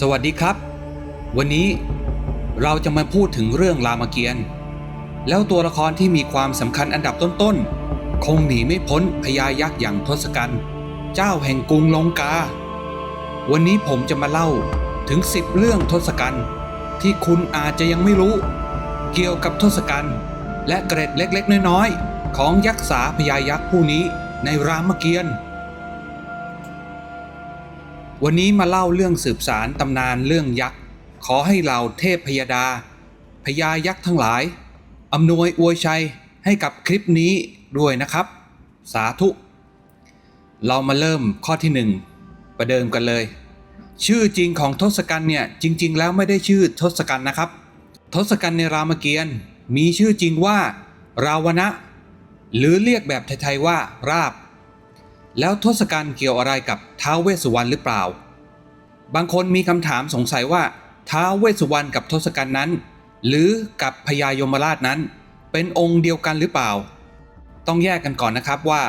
สวัสดีครับ วันนี้เราจะมาพูดถึงเรื่องรามเกียรติ์แล้วตัวละครที่มีความสำคัญอันดับต้นๆ คงหนีไม่พ้นพญายักษ์อย่างทศกัณฐ์เจ้าแห่งกรุงลงกา วันนี้ผมจะมาเล่าถึง 10 เรื่องทศกัณฐ์ที่คุณอาจจะยังไม่รู้ เกี่ยวกับทศกัณฐ์และเกร็ดเล็กๆ น้อยๆ ของยักษ์สาพญายักษ์ผู้นี้ในรามเกียรติ์ วันนี้มาเล่าเรื่องสืบสารตำนานเรื่องยักษ์ ขอให้เหล่าเทพพยดาพญายักษ์ทั้งหลายอำนวยอวยชัยให้กับคลิปนี้ด้วยนะครับ สาธุ เรามาเริ่มข้อที่หนึ่งประเดิมกันเลย ชื่อจริงของทศกัณฐ์เนี่ยจริง ๆ แล้วไม่ได้ชื่อทศกัณฐ์นะครับ ทศกัณฐ์ในรามเกียรติ์มีชื่อจริงว่า ราวณะ หรือเรียกแบบไทยๆว่าราบ แล้วทศกัณฐ์เกี่ยวอะไรกับท้าวเวสสุวรรณหรือเปล่า บางคนมีคำถามสงสัยว่าท้าวเวสสุวรรณกับทศกัณฐ์นั้น หรือกับพญายมราชนั้น เป็นองค์เดียวกันหรือเปล่า ต้องแยกกันก่อนนะครับว่า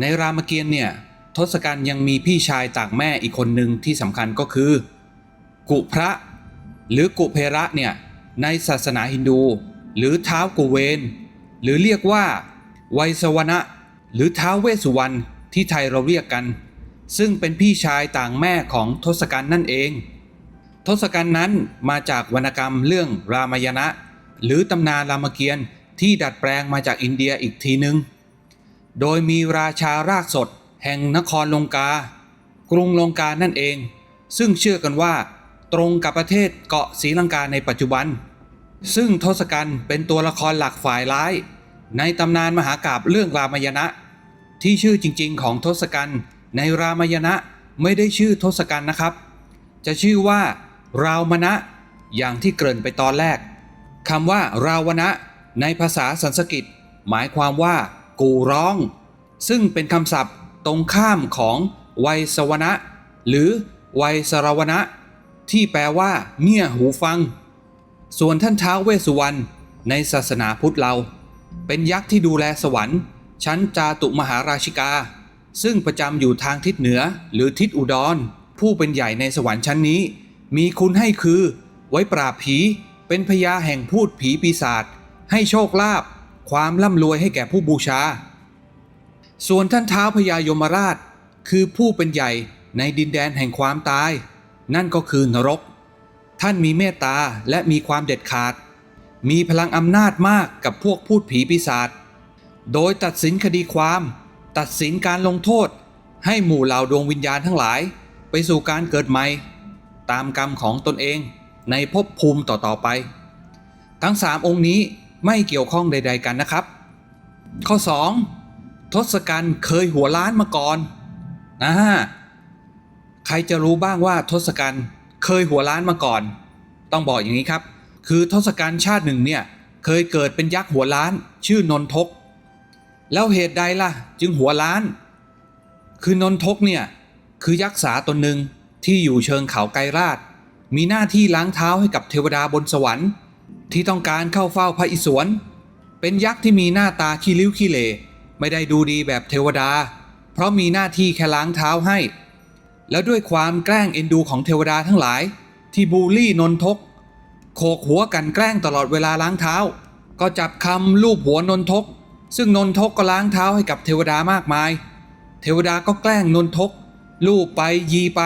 ในรามเกียรติ์เนี่ยทศกัณฐ์ยังมีพี่ชายต่างแม่อีกคนหนึ่งที่สำคัญก็คือ กุพระหรือกุเพระเนี่ยในศาสนาฮินดู หรือท้าวกุเวน หรือเรียกว่าไวยสวนะหรือท้าวเวสสุวรรณ ที่ไทยเราเรียกกัน ซึ่งเป็นพี่ชายต่างแม่ของทศกัณฐ์นั่นเอง ทศกัณฐ์นั้นมาจากวรรณกรรมเรื่องรามายณะ หรือตำนานรามเกียรติ์ที่ดัดแปลงมาจากอินเดียอีกทีหนึงโดยมีราชารากสด แห่งนครลงกา กรุงลงกานั่นเอง ซึ่งเชื่อกันว่า ตรงกับประเทศเกาะศรีลังกาในปัจจุบัน ซึ่งทศกัณฐ์เป็นตัวละครหลักฝ่ายร้าย ในตำนานมหากาพย์เรื่องรามายณะ ที่ชื่อจริงๆ ของทศกัณฐ์ในรามยณะไม่ได้ชื่อทศกัณฐ์นะครับ จะชื่อว่า ราวมณะ อย่างที่เกริ่นไปตอนแรกคำว่า ราวณะ ในภาษาสันสกฤตหมายความว่า กูร้อง ซึ่งเป็นคำศัพท์ตรงข้ามของไวยสวนะหรือไวยสรวนะที่แปลว่า เงี่ยหูฟัง ส่วนท่านท้าวเวสสุวรรณในศาสนาพุทธเรา เป็นยักษ์ที่ดูแลสวรรค์ ชั้นจาตุมหาราชิกา ซึ่งประจำอยู่ทางทิศเหนือหรือทิศอุดร ผู้เป็นใหญ่ในสวรรค์ชั้นนี้ มีคุณให้คือ ไว้ปราบผี เป็นพญาแห่งพูดผีปีศาจให้โชคลาภความร่ำรวยให้แก่ผู้บูชา ส่วนท่านเท้าพญายมราช คือผู้เป็นใหญ่ในดินแดนแห่งความตาย นั่นก็คือนรก ท่านมีเมตตาและมีความเด็ดขาด มีพลังอำนาจมากกับพวกพูดผีปีศาจ โดยตัดสินคดีความ ตัดสินการลงโทษ ให้หมู่เหล่าดวงวิญญาณทั้งหลาย ไปสู่การเกิดใหม่ ตามกรรมของตนเองในภพภูมิต่อๆไป ทั้งสามองค์นี้ไม่เกี่ยวข้องใด ๆกันนะครับ ข้อ 2. ทศกัณฐ์เคยหัวล้านมาก่อนนะฮะใครจะรู้บ้างว่าทศกัณฐ์เคยหัวล้านมาก่อน ต้องบอกอย่างนี้ครับ คือทศกัณฐ์ชาติหนึ่งเนี่ยเคยเกิดเป็นยักษ์หัวล้าน ชื่อนนทก แล้วเหตุใดล่ะ จึงหัวล้าน คือนนทกเนี่ย คือยักษ์สาตนหนึ่งที่อยู่เชิงเขาไกรราช มีหน้าที่ล้างเท้าให้กับเทวดาบนสวรรค์ ที่ต้องการเข้าเฝ้าพระอิศวรเป็นยักษ์ที่มีหน้าตาขี้ริ้วขี้เหร่ไม่ได้ดูดีแบบเทวดา เพราะมีหน้าที่แค่ล้างเท้าให้ แล้วด้วยความแกล้งเอ็นดูของเทวดาทั้งหลาย ที่บูลลี่นนทก โขกหัวกันแกล้งตลอดเวลาล้างเท้า ก็จับคำลูบหัวนนทก ซึ่งนนทกก็ล้างเท้าให้กับเทวดามากมาย เทวดาก็แกล้งนนทก ลูบไปยีไป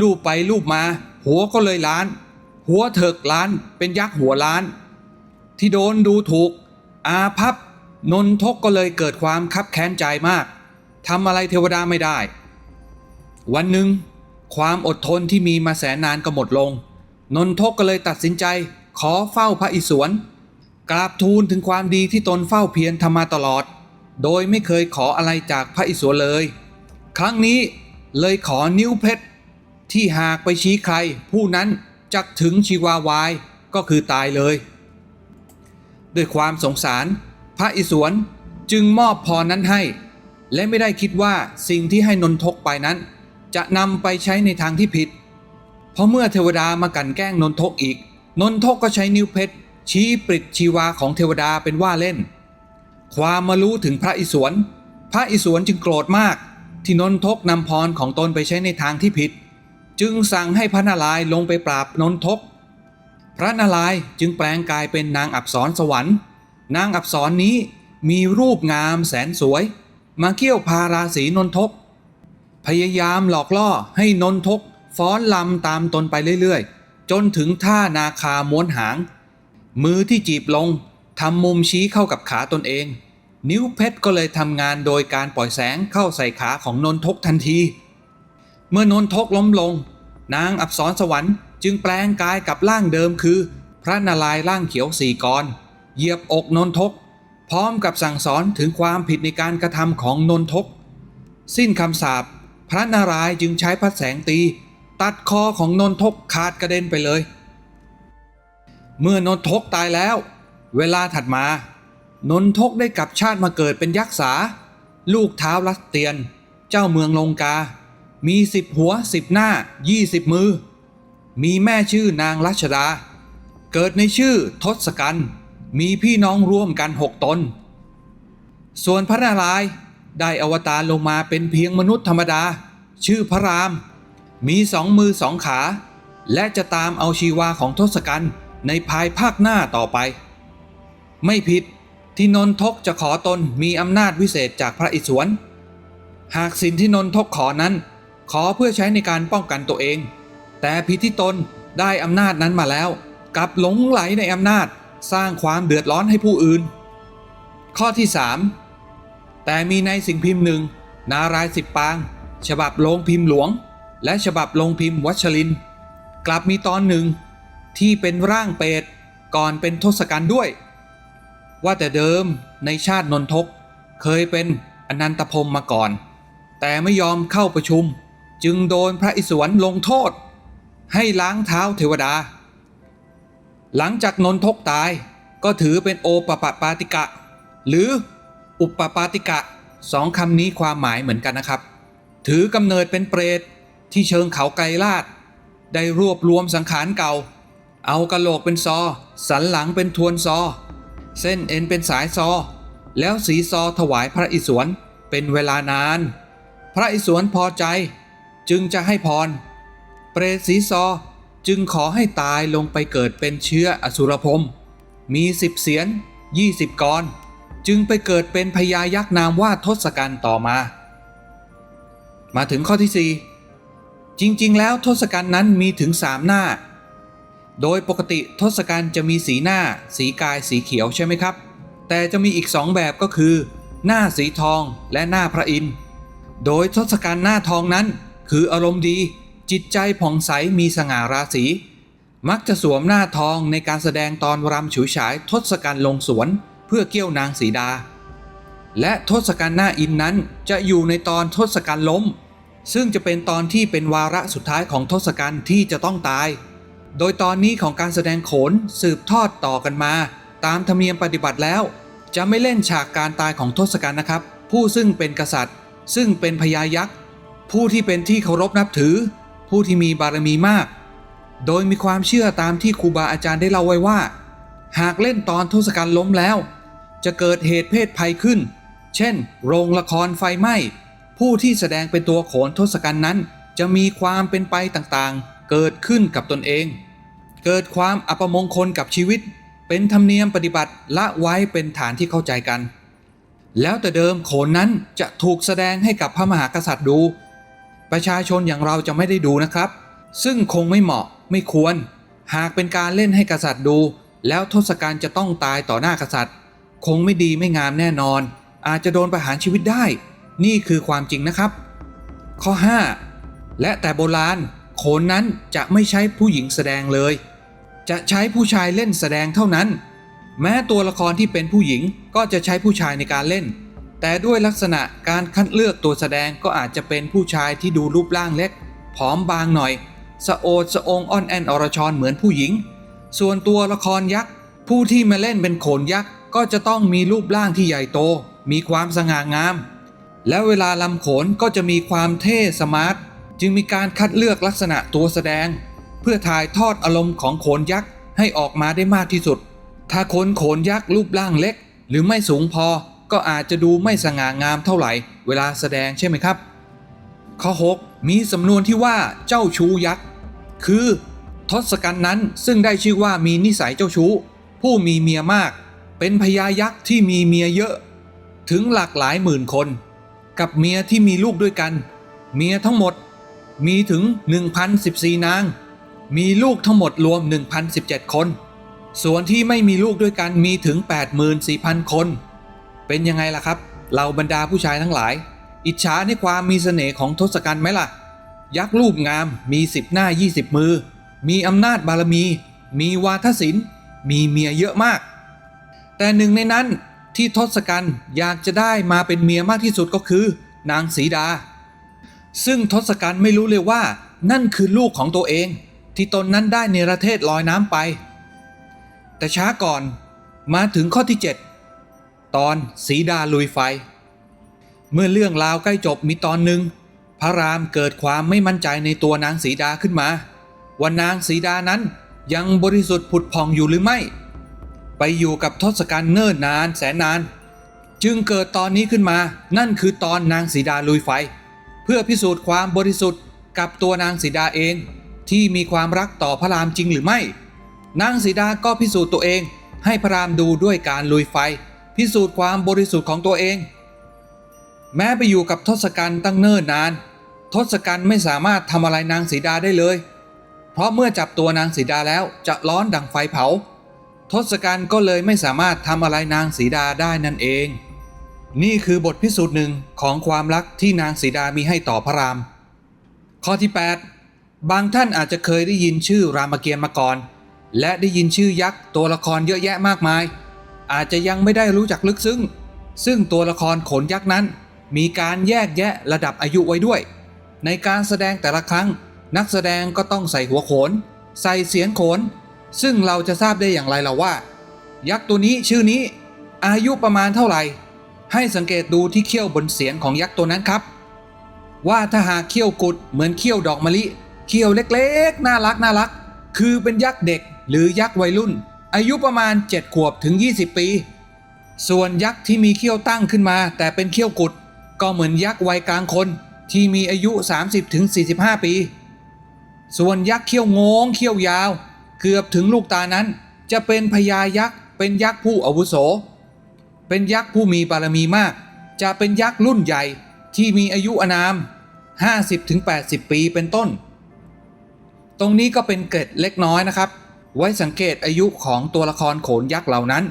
ลูบไปลูบมา หัวก็เลยล้าน หัวเถิกล้านเป็นยักษ์หัวล้าน ที่โดนดูถูก อาพับนนทกก็เลยเกิดความคับแค้นใจมากทำอะไรเทวดาไม่ได้ วันหนึ่ง ความอดทนที่มีมาแสนนานก็หมดลง นนทกก็เลยตัดสินใจ ขอเฝ้าพระอิศวร กราบทูลถึงความดีที่ตนเฝ้าเพียรทำมาตลอด โดยไม่เคยขออะไรจากพระอิศวรเลย ครั้งนี้เลยขอนิ้วเพชรที่หากไปชี้ใคร ผู้นั้นจักถึงชีวาวายก็คือตายเลย ด้วยความสงสาร พระอิศวรจึงมอบพรนั้นให้ และไม่ได้คิดว่าสิ่งที่ให้นนทกไปนั้น จะนำไปใช้ในทางที่ผิด เพราะเมื่อเทวดามากันแกล้งนนทกอีก นนทกก็ใช้นิ้วเพชร ชี้ปริดชีวาของเทวดาเป็นว่าเล่น ความมารู้ถึงพระอิศวร พระอิศวรจึงโกรธมาก ที่นนทกนำพรของตนไปใช้ในทางที่ผิด จึงสั่งให้พระนารายณ์ลงไปปราบนนทก พระนารายณ์จึงแปลงกายเป็นนางอับสรสวรรค์ นางอับสรนี้มีรูปงามแสนสวย มาเกี่ยวพาราศีนนทก พยายามหลอกล่อให้นนทกฟ้อนลำตามตนไปเรื่อยๆ จนถึงท่านาคาม้วนหาง มือที่จีบลงทำมุมชี้เข้ากับขาตนเอง นิ้วเพชรก็เลยทำงานโดยการปล่อยแสงเข้าใส่ขาของนนทกทันที เมื่อนนทกล้มลง นางอับสรสวรรค์จึงแปลงกายกับร่างเดิมคือ พระนารายณ์ร่างเขียวสี่กรเหยียบอกนนทก พร้อมกับสั่งสอนถึงความผิดในการกระทำของนนทก สิ้นคำสาปพระนารายณ์จึงใช้พระแสงตี ตัดคอของนนทกขาดกระเด็นไปเลย เมื่อนนทกตายแล้ว เวลาถัดมา นนทกได้กลับชาติมาเกิดเป็นยักษ์สา ลูกเท้ารัสเตียน เจ้าเมืองลงกา มีสิบหัวสิบหน้ายี่สิบมือ มีแม่ชื่อนางรัชดา เกิดในชื่อทศกัณฐ์มีพี่น้องร่วมกันหกตน ส่วนพระนารายณ์ได้อวตารลงมาเป็นเพียงมนุษย์ธรรมดา ชื่อพระราม มีสองมือสองขา และจะตามเอาชีวาของทศกัณฐ์ ในภายภาคหน้าต่อไป ไม่ผิดที่นนทกจะขอตนมีอำนาจวิเศษจากพระอิศวร หากสิ่งที่นนทกขอนั้น ขอเพื่อใช้ในการป้องกันตัวเอง แต่ผิดที่ตนได้อำนาจนั้นมาแล้วกลับหลงไหลในอำนาจสร้างความเดือดร้อนให้ผู้อื่น ข้อที่ 3 แต่มีในสิ่งพิมพ์หนึ่ง นารายสิบปาง ฉบับโรงพิมพ์หลวง และฉบับโรงพิมพ์วัชริน กลับมีตอนหนึ่ง ที่เป็นร่างเปรตก่อนเป็นทศกัณฐ์ด้วย ว่าแต่เดิมในชาตินนทกเคยเป็นอนันตพรหมมาก่อน แต่ไม่ยอมเข้าประชุม จึงโดนพระอิศวรลงโทษ ให้ล้างเท้าเทวดา หลังจากนนทกตายก็ถือเป็นโอปปปาติกะ หรืออุปปาติกะสองคำนี้ความหมายเหมือนกันนะครับ ถือกำเนิดเป็นเปรตที่เชิงเขาไกรลาด ได้รวบรวมสังขารเก่า เอากะโหลกเป็นซอ สันหลังเป็นทวนซอ เส้นเอ็นเป็นสายซอ แล้วสีซอถวายพระอิศวรเป็นเวลานาน พระอิศวรพอใจจึงจะให้พร เปรตสีซอจึงขอให้ตายลงไปเกิดเป็นเชื้ออสุรพรมมีสิบเสียนยี่สิบกร จึงไปเกิดเป็นพญายักษ์นามว่าทศกัณฐ์ต่อมา มาถึงข้อที่ 4 จริง ๆ แล้วทศกัณฐ์นั้นมีถึง3หน้า โดยปกติทศกัณฐ์จะมีสีหน้า สีกายสีเขียวใช่ไหมครับ แต่จะมีอีกสองแบบก็คือ หน้าสีทองและหน้าพระอินทร์โดยทศกัณฐ์หน้าทองนั้น คืออารมณ์ดี จิตใจผ่องใสมีสง่าราศี มักจะสวมหน้าทองในการแสดงตอนรำฉุยฉายทศกัณฐ์ลงสวนเพื่อเกี่ยวนางสีดา และทศกัณฐ์หน้าอินนั้นจะอยู่ในตอนทศกัณฐ์ล้ม ซึ่งจะเป็นตอนที่เป็นวาระสุดท้ายของทศกัณฐ์ที่จะต้องตาย โดยตอนนี้ของการแสดงโขนสืบทอดต่อกันมา ตามธรรมเนียมปฏิบัติแล้ว จะไม่เล่นฉากการตายของทศกัณฐ์นะครับ ผู้ซึ่งเป็นกษัตริย์ ซึ่งเป็นพญายักษ์ผู้ที่เป็นที่เคารพนับถือ ผู้ที่มีบารมีมาก โดยมีความเชื่อตามที่ครูบาอาจารย์ได้เล่าไว้ว่า หากเล่นตอนทศกัณฐ์ล้มแล้ว จะเกิดเหตุเพศภัยขึ้น เช่น โรงละครไฟไหม้ผู้ที่แสดงเป็นตัวโขนทศกัณฐ์นั้น จะมีความเป็นไปต่างๆ เกิดขึ้นกับตนเอง เกิดความอัปมงคลกับชีวิต เป็นธรรมเนียมปฏิบัติละไว้เป็นฐานที่เข้าใจกัน แล้วแต่เดิมโขนนั้นจะถูกแสดงให้กับพระมหากษัตริย์ดู ประชาชนอย่างเราจะไม่ได้ดูนะครับ ซึ่งคงไม่เหมาะไม่ควร หากเป็นการเล่นให้กษัตริย์ดู แล้วทศกัณฐ์จะต้องตายต่อหน้ากษัตริย์ คงไม่ดีไม่งามแน่นอน อาจจะโดนประหารชีวิตได้ นี่คือความจริงนะครับ ข้อ 5 และแต่โบราณ โขนนั้นจะไม่ใช้ผู้หญิงแสดงเลย จะใช้ผู้ชายเล่นแสดงเท่านั้น แม้ตัวละครที่เป็นผู้หญิงก็จะใช้ผู้ชายในการเล่น แต่ด้วยลักษณะการคัดเลือกตัวแสดงก็อาจจะเป็นผู้ชายที่ดูรูปร่างเล็ก ผอมบางหน่อย สะโอดสะองอ่อนแอนอรชรเหมือนผู้หญิง ส่วนตัวละครยักษ์ผู้ที่มาเล่นเป็นโขนยักษ์ก็จะต้องมีรูปร่างที่ใหญ่โต มีความสง่างาม แล้วเวลาลำโขนก็จะมีความเท่สมาร์ท จึงมีการคัดเลือกลักษณะตัวแสดง เพื่อถ่ายทอดอารมณ์ของโขนยักษ์ให้ออกมาได้มากที่สุด ถ้าคนโขนยักษ์รูปร่างเล็ก หรือไม่สูงพอก็อาจจะดูไม่สง่างามเท่าไหร่เวลาแสดงใช่ไหมครับ ข้อ 6 มีสำนวนที่ว่าเจ้าชู้ยักษ์ คือทศกัณฐ์นั้นซึ่งได้ชื่อว่ามีนิสัยเจ้าชู้ ผู้มีเมียมาก เป็นพญายักษ์ที่มีเมียเยอะ ถึงหลากหลายหมื่นคน กับเมียที่มีลูกด้วยกัน เมียทั้งหมด มีถึง 1,014 นาง มีลูกทั้งหมดรวม 1,017 คน ส่วนที่ไม่มีลูกด้วยกันมีถึง 84,000 คน เป็นยังไงล่ะครับเราบรรดาผู้ชายทั้งหลาย อิจฉาในความมีเสน่ห์ของทศกัณฐ์ไหมล่ะ ยักษ์รูปงามมีสิบหน้า 20 มือ มีอำนาจบารมี มีวาทศิลป์ มีเมียเยอะมาก แต่หนึ่งในนั้นที่ทศกัณฐ์อยากจะได้มาเป็นเมียมากที่สุดก็คือ นางสีดา ซึ่งทศกัณฐ์ไม่รู้เลยว่า นั่นคือลูกของตัวเอง ที่ตนนั้นได้เนระเทศลอยน้ำไป แต่ช้าก่อนมาถึงข้อที่ 7 ตอนสีดาลุยไฟ เมื่อเรื่องราวใกล้จบมีตอนหนึ่งพระรามเกิดความไม่มั่นใจในตัวนางสีดาขึ้นมาว่านางสีดานั้นยังบริสุทธิ์ผุดผ่องอยู่หรือไม่ ไปอยู่กับทศกัณฐ์เนิ่นนานแสนนาน จึงเกิดตอนนี้ขึ้นมานั่นคือตอนนางสีดาลุยไฟ พื่อพิสูจน์ความบริสุทธิ์กับตัวนางสีดาเอง ที่มีความรักต่อพระรามจริงหรือไม่ นางสีดาก็พิสูจน์ตัวเอง ให้พระรามดูด้วยการลุยไฟ พิสูจน์ความบริสุทธิ์ของตัวเอง แม้ไปอยู่กับทศกัณฐ์ตั้งเนิ่นนาน ทศกัณฐ์ไม่สามารถทำอะไรนางสีดาได้เลย เพราะเมื่อจับตัวนางสีดาแล้วจะร้อนดังไฟเผา ทศกัณฐ์ก็เลยไม่สามารถทำอะไรนางสีดาได้นั่นเอง นี่คือบทพิสูจน์หนึ่งของความรักที่นางสีดามีให้ต่อพระราม ข้อที่ 8 บางท่านอาจจะเคยได้ยินชื่อรามเกียรติ์มาก่อน และได้ยินชื่อยักษ์ตัวละครเยอะแยะมากมาย อาจจะยังไม่ได้รู้จักลึกซึ้ง ซึ่งตัวละครขนยักษ์นั้น มีการแยกแยะระดับอายุไว้ด้วย ในการแสดงแต่ละครั้ง นักแสดงก็ต้องใส่หัวโขน ใส่เสียงโขน ซึ่งเราจะทราบได้อย่างไรล่ะว่า ยักษ์ตัวนี้ชื่อนี้ อายุประมาณเท่าไหร่ ให้สังเกตดูที่เขี้ยวบนเสียงของยักษ์ตัวนั้นครับ ว่าถ้าหากเขี้ยวกุดเหมือนเขี้ยวดอกมะลิเขี้ยวเล็กๆ น่ารักน่ารัก คือเป็นยักษ์เด็กหรือยักษ์วัยรุ่น อายุประมาณ 7 ขวบถึง 20 ปี ส่วนยักษ์ที่มีเขี้ยวตั้งขึ้นมา แต่เป็นเขี้ยวกุด ก็เหมือนยักษ์วัยกลางคน ที่มีอายุ 30ถึง45 ปี ส่วนยักษ์เขี้ยวงงเขี้ยวยาว เกือบถึงลูกตานั้น จะเป็นพญายักษ์เป็นยักษ์ผู้อาวุโส เป็นยักษ์ผู้มีบารมีมาก จะเป็นยักษ์รุ่นใหญ่ที่มีอายุอานาม 50-80 ปีเป็นต้น ตรงนี้ก็เป็นเกร็ดเล็กน้อยนะครับ ไว้สังเกตอายุของตัวละครโขนยักษ์เหล่านั้น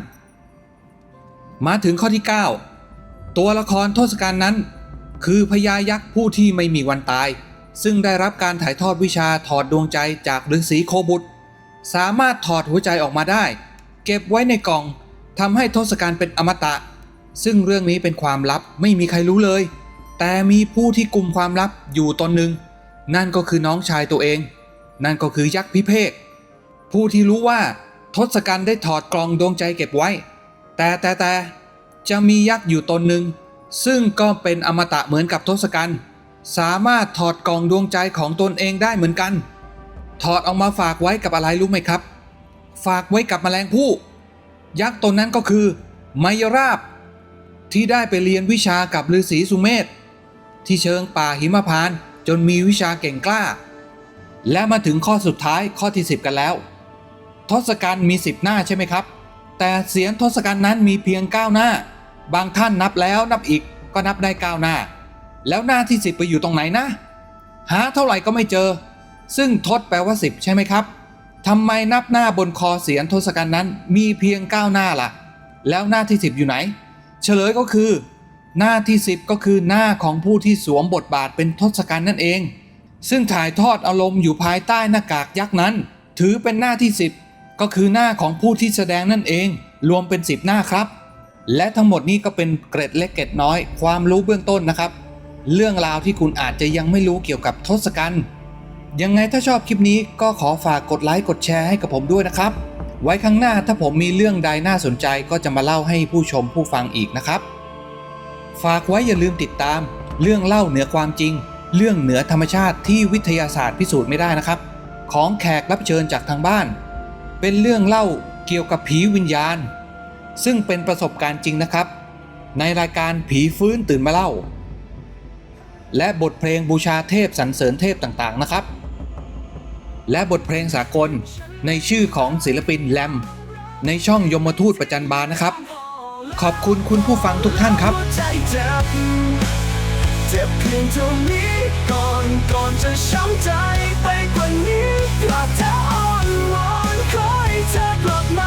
มาถึงข้อที่ 9 ตัวละครทศกัณฐ์นั้น คือพญายักษ์ผู้ที่ไม่มีวันตาย ซึ่งได้รับการถ่ายทอดวิชาถอดดวงใจจากฤาษีโคบุตร สามารถถอดหัวใจออกมาได้ เก็บไว้ในกล่อง ทำให้ทศกัณฐ์เป็นอมตะ ซึ่งเรื่องนี้เป็นความลับไม่มีใครรู้เลย แต่มีผู้ที่กลุ่มความลับอยู่ตนหนึ่ง นั่นก็คือน้องชายตัวเอง นั่นก็คือยักษ์พิเภกผู้ที่รู้ว่าทศกัณฐ์ได้ถอดกล่องดวงใจเก็บไว้ แต่แต่แต่จะมียักษ์อยู่ตนหนึ่ง ซึ่งก็เป็นอมตะเหมือนกับทศกัณฐ์สามารถถอดกล่องดวงใจของตนเองได้เหมือนกัน ถอดออกมาฝากไว้กับอะไรรู้ไหมครับ ฝากไว้กับแมลงผู้ ยักษ์ตนนั้นก็คือ ไมยราบ ที่ได้ไปเรียนวิชากับฤาษีสุเมธที่เชิงป่าหิมพานจนมีวิชาเก่งกล้า และมาถึงข้อสุดท้ายข้อที่ 10 กันแล้ว ทศกัณฐ์มี 10 หน้าใช่ไหมครับ แต่เสียงทศกัณฐ์นั้นมีเพียง 9 หน้า บางท่านนับแล้วนับอีกก็นับได้ 9 หน้า แล้วหน้าที่ 10 ไปอยู่ตรงไหนนะ หาเท่าไหร่ก็ไม่เจอ ซึ่งทศแปลว่า 10 ใช่ไหมครับ ทำไมนับหน้าบนคอเสียงทศกัณฐ์นั้นมีเพียง 9 หน้าล่ะ แล้วหน้าที่ 10 อยู่ไหน เฉลยก็คือ หน้าที่ 10 ก็คือหน้าของผู้ที่สวมบทบาทเป็นทศกัณฐ์นั่นเอง ซึ่งถ่ายทอดอารมณ์อยู่ภายใต้หน้ากากยักษ์นั้น ถือเป็นหน้าที่ 10 ก็คือหน้าของผู้ที่แสดงนั่นเอง รวมเป็น 10 หน้าครับ และทั้งหมดนี้ก็เป็นเกร็ดเล็กเกร็ดน้อย ความรู้เบื้องต้นนะครับ เรื่องราวที่คุณอาจจะยังไม่รู้เกี่ยวกับทศกัณฐ์ ยังไงถ้าชอบคลิปนี้ก็ขอฝากกดไลค์กดแชร์ให้กับผมด้วยนะครับ ไว้ครั้งหน้าถ้าผมมีเรื่องใดน่าสนใจก็จะมาเล่าให้ผู้ชมผู้ฟังอีกนะครับ ฝากไว้อย่าลืมติดตาม เรื่องเล่าเหนือความจริง เรื่องเหนือธรรมชาติที่วิทยาศาสตร์พิสูจน์ไม่ได้นะครับ ของแขกรับเชิญจากทางบ้าน เป็นเรื่องเล่าเกี่ยวกับผีวิญญาณ ซึ่งเป็นประสบการณ์จริงนะครับ ในรายการผีฟื้นตื่นมาเล่า และบทเพลงบูชาเทพสรรเสริญเทพต่างๆนะครับ และบทเพลงสากล ในชื่อของศิลปินแลม ในช่องยมทูตประจันบานนะครับ ขอบคุณคุณผู้ฟังทุกท่านครับ เจ็บเพียงเท่านี้ก่อนก่อนจะช้ำใจไปกว่านี้กลับเธออ่อนวอนคอยเธอกลับมา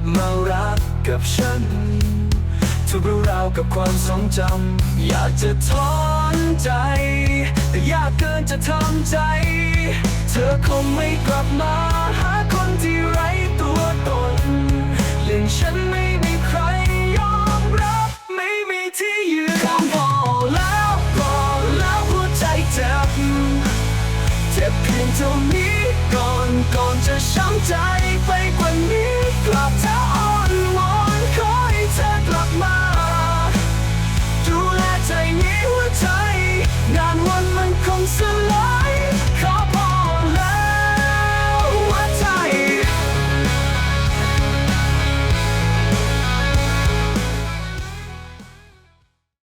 บมารักกับฉัน ทุกเรื่องราวกับความทรงจำอยากจะถอนใจ แต่ยากเกินจะทำใจ เธอคงไม่กลับมาหาคนที่ไร้ตัวตนเรื่องฉันไม่มีใครยอมรับไม่มีที่ยืนคำพอแล้วพอแล้วหัวใจเจ็บเจ็บเพียงเท่านี้ก่อนก่อนจะช้ำใจ